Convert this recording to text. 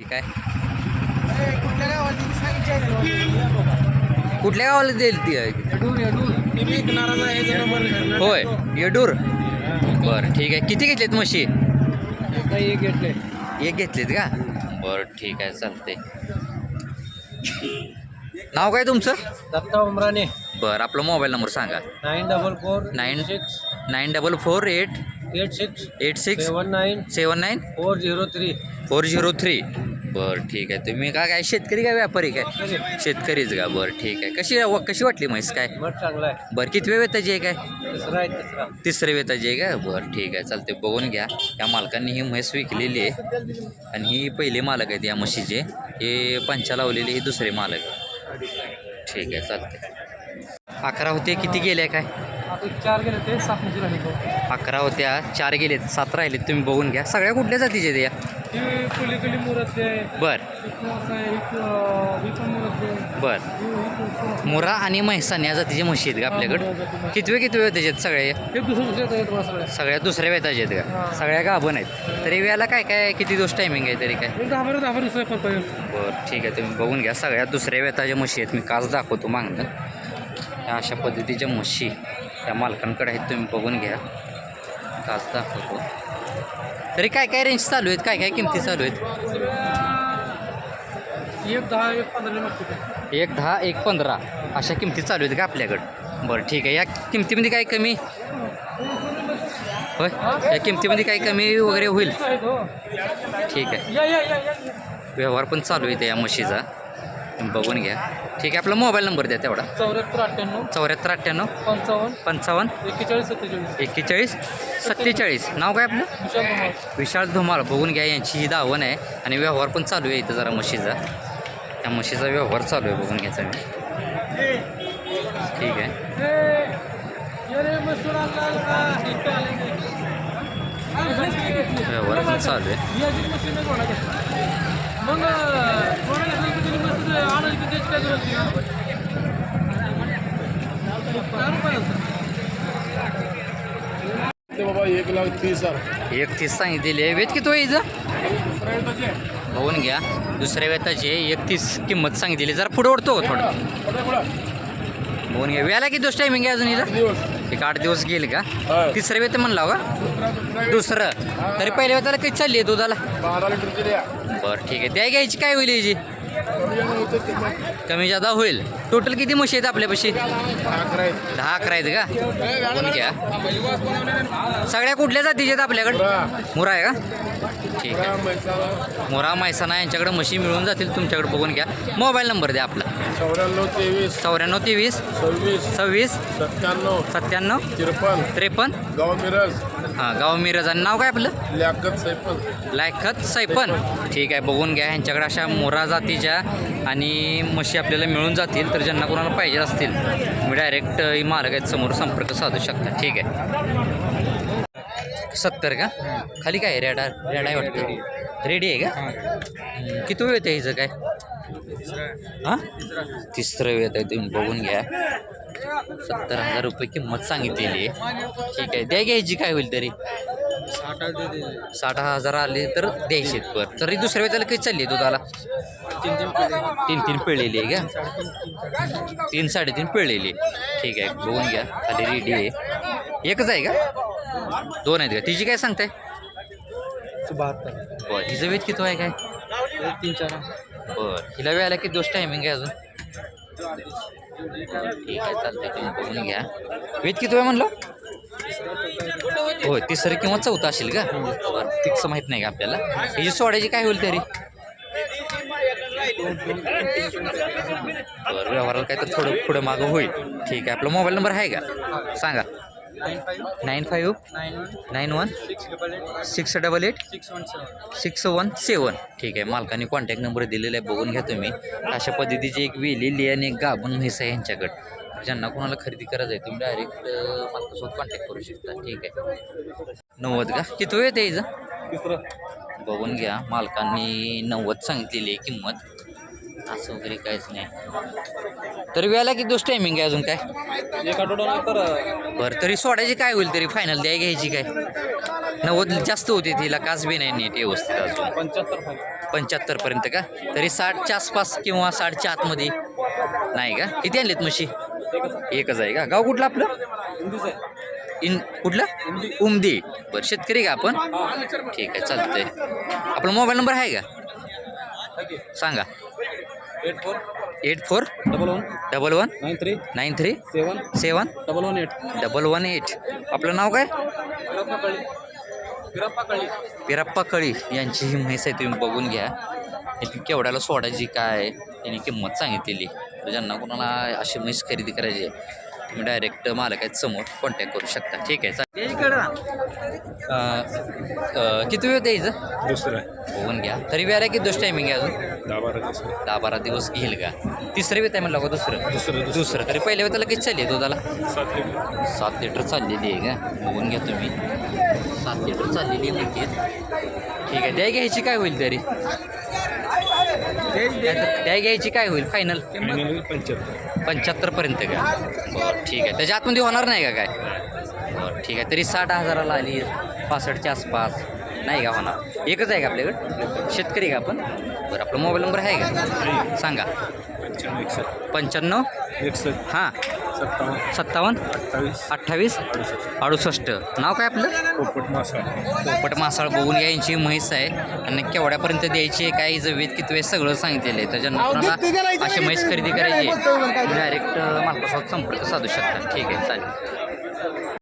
ठीक आहे. कुठल्या गावाला देईल ती होय येडूर. बरं ठीक आहे. किती घेतलेत म्हशी? एक घेतले. एक घेतलेत का? बरं ठीक आहे चालतंय. नाव काय तुमचं? दत्ता उमराने बरं आपला मोबाईल नंबर सांगा. Nine double four nine six nine double four eight eight six eight six seven nine seven nine four zero three four zero three बरं ठीक आहे. तुम्ही का काय शेतकरी काय व्यापारी काय? शेतकरीच का? बरं ठीक आहे. कशी व- कशी वाटली म्हैस काय? मठ चांगला आहे. बरं किती वेताची आहे काय? तिसरा आहे तिसरा. तिसरे वेताची आहे का? बरं ठीक आहे. चालते बघून घ्या. या मालकांनी ही म्हैस विकलेली आहे. आणि ही पहिले मालक आहेत या म्हशीचे. हे पंचा लावलेले हे दुसरे मालक. आहे. ठीक आहे चालते अकरा होते किती गेले काय? आता चार गेले ते सात म्हणजे राहिले अकरा होत्या चार गेलेत सात राहिलेत. तुम्ही बघून घ्या. सगळ्या कुठल्या जातीचे आहेत या? ती कुली कुली मुरतले बर. बर. मुरा आणि म्हैसाण या जातीचे म्हशी आहेत का आपल्याकडं? कितवे कितवे त्याच्यात सगळ्या सगळ्या दुसऱ्या वेताच्या आहेत का? सगळ्या गाभण आहेत. तरी वेळेला काय काय किती दिवस टायमिंग आहे तरी काय? बारा ठीक आहे. तुम्ही बघून घ्या. सगळ्या दुसऱ्या वेताच्या म्हशी आहेत. मी काच दाखवतो मागणं अशा पद्धतीच्या म्हशी. त्या मालकांकडे आहेत तुम्ही बघून घ्या. काच दाखवतो. तरी काय काय रेंज चालू आहेत काय काय किमती चालू आहेत? एक दहा एक पंधरा एक दहा एक पंधरा. अशा किमती चालू आहेत का आपल्याकडं? बरं ठीक आहे. या किमतीमध्ये काय कमी? होय? या किमतीमध्ये काही कमी वगैरे होईल? ठीक आहे. व्यवहार पण चालू आहे या म्हशीचा बघून घ्या. ठीक आहे आपला मोबाईल नंबर द्या तेवढा. चौऱ्याहत्तर अठ्ठ्याण्णव. चौऱ्याहत्तर अठ्ठ्याण्णव. पंचावन्न. पंचावन्न. एक्केचाळीस सत्तेचाळीस. एक्केचाळीस सत्तेचाळीस. नाव काय आपलं? विशाल कुमार विशाल धुमाळ. बघून घ्या यांची ही दावण आहे आणि व्यवहार पण चालू आहे इथं जरा म्हशीचा. त्या म्हशीचा व्यवहार चालू आहे बघून घ्यायचा मी ठीक आहे. व्यवहार पण चालू आहे. बाबा एक लाख तीस एक तीस सांगितलेली आहे. वेत किती व्हायचं बघून घ्या. दुसऱ्या वेताची एकतीस किंमत सांगितलेली जरा पुढे ओढतो थोडं? बघून घ्या. व्याला किती दिवस टायमिंग आहे अजून इथं? एक आठ दिवस गेले का? तिसरं वेत म्हणला का? दुसरं. तरी पहिल्या वेताला काही चालली आहे दुधाला? बरं ठीक आहे. द्या घ्यायची काय होईल याची कमी जादा होईल. टोटल किती म्हशी आहेत आपल्यापाशी? दहा अकरा आहेत का? बघून घ्या? सगळ्या कुठल्या जातीच्या आहेत आपल्याकडं? मुरा. आहे का? ठीक आहे. मुरा मैसाना यांच्याकडे म्हशी मिळून जातील तुमच्याकडे. बघून घ्या. मोबाईल नंबर द्या आपला. चौऱ्याण्णव तेवीस. चौऱ्याण्णव तेवीस. सव्वीस. सव्वीस. सत्त्याण्णव. सत्त्याण्णव. त्रेपन्न. त्रेपन्न. गाव मिरज. हां गाव मिरज. आणि नाव काय आपलं? लियाकत सैपन लायखत सैपन ठीक आहे बघून घ्या. ह्यांच्याकडे अशा मोरा जातीच्या आणि म्हशी आपल्याला मिळून जातील तर ज्यांना कोणाला पाहिजे असतील मी डायरेक्ट मालक आहेत समोर संपर्क साधू शकता. ठीक आहे. सत्तर का? खाली काय रेडा रेडा आहे वाटतं. रेडी आहे का? किती वेळ आहे हिचं काय? हां? तिसरं वेळ आहे तुम्ही बघून घ्या. सत्तर हजार रुपये किंमत सांगितलेली आहे. ठीक आहे. द्या घ्यायची काय होईल तरी. साठ हजार आले तर द्यायचे बरं तरी दुसऱ्या वेळेला काही चालली आहे दुधाला. तीन तीन पिळलेली आहे का? तीन साडेतीन पिळलेली आहे. ठीक आहे बघून घ्या. खाली रेडी आहे. एकच आहे का? दोन आहेत का? तिची काय सांगताय? बहात्तर. बरं तिचं वेट किती आहे काय? तीन चार बरं हिला वेळेला किती दिवस टायमिंग आहे अजून. ठीक आहे चालतंय. तुम्ही बघून घ्या. वेट किती आहे म्हणलं? होय तिसरं किंवा चौथं असेल का? बरं फिक्स माहीत नाही का आपल्याला? हिची सोडायची काय होईल तरी? बरं व्यवहाराला काय तर थोडं पुढं मागं होईल. ठीक आहे आपला मोबाईल नंबर आहे का? सांगा. Nine five nine one six double eight six one seven ठीक आहे मालकाने कॉन्टॅक्ट नंबर दिलेला आहे बघून घ्या तुम्ही. अशा पद्धतीची एक वेलेली आणि एक गाभण म्हैस आहे यांच्याकडं. ज्यांना कोणाला खरेदी करायचं आहे तुम्ही डायरेक्ट मालकासोबत कॉन्टॅक्ट करू शकता. ठीक आहे. नव्वद का? किती वेळ तिसरं. बघून घ्या मालकांनी नव्वद सांगितलेली आहे किंमत. असं वगैरे काहीच नाही. तर वेळेला किती दिवस टायमिंग आहे अजून काय? एक आठवडा बरं तरी सोडायची काय होईल तरी फायनल द्याय घ्यायची काय? नव्वद जास्त होती तिला काच बी नाही नीट व्यवस्थित अजून. पंच्याहत्तर पंच्याहत्तरपर्यंत का? तरी साठच्या आसपास किंवा साठच्या आतमध्ये. नाही का? किती आणलेत म्हशी? एकच आहे का? गाव कुठलं आपलं? इन कुठलं? उमदी. बरं शेतकरी का आपण? ठीक आहे चालतंय. आपला मोबाईल नंबर आहे का? सांगा. Eight four eight four double one double one nine three nine three seven seven double one eight double one eight. आपलं नाव काय? विरप्पा कळी पिरप्पा कळी यांची ही म्हैस आहे तुम्ही बघून घ्या. केवढ्याला सोडायची काय? यांनी किंमत सांगितलेली. तर ज्यांना कोणाला अशी म्हैस खरेदी करायची आहे तुम्ही डायरेक्ट मालक आहेत समोर कॉन्टॅक्ट करू शकता. ठीक आहे चालेल. किती वेळ द्यायचं? दुसरं. बघून घ्या. तरी वेळा किती दिवस टायमिंग आहे अजून? दहा बारा दिवस. दहा बारा दिवस घेईल का? तिसरं वेळ आहे म्हणलं का दुसरं. दुसरं दुसरं. तरी पहिल्या वेळेला किती चालली आहे दुधाला? सात लिटर. सात लिटर चाललेली आहे का? बघून घ्या तुम्ही. सात लिटर चाललेली आहे म्हणते ठीक आहे द्या घ्यायची काय होईल तरी? द्या घ्यायची काय होईल? फायनल पंच्याहत्तर पंच्याहत्तरपर्यंत का बरं ठीक आहे. त्याच्या आतमध्ये होणार नाही का काय? बरं ठीक आहे. तरी साठ हजाराला आली. पासष्टच्या आसपास. नाही का होणार? एकच आहे का आपल्याकडं? शेतकरी का आपण? बरं आपला मोबाईल नंबर आहे का? सांगा. पंच्याण्णव एकसष्ट. पंच्याण्णव? एकसष्ट. हां. सत्तावन्न. सत्तावन्न? अठ्ठावीस. अठ्ठावीस? अडुसष्ट. नाव काय आपलं? पोपट मासा पोपट मासाळ बघून घ्या यांची म्हैस आहे. आणि केवढ्यापर्यंत द्यायची आहे काय हिचं वेद किती वेळ सगळं सांगितलेलं आहे. तर ज्यांना कोणाला अशी म्हैस खरेदी करायची डायरेक्ट मालकासोबत संपर्क साधू शकता. ठीक आहे चालेल.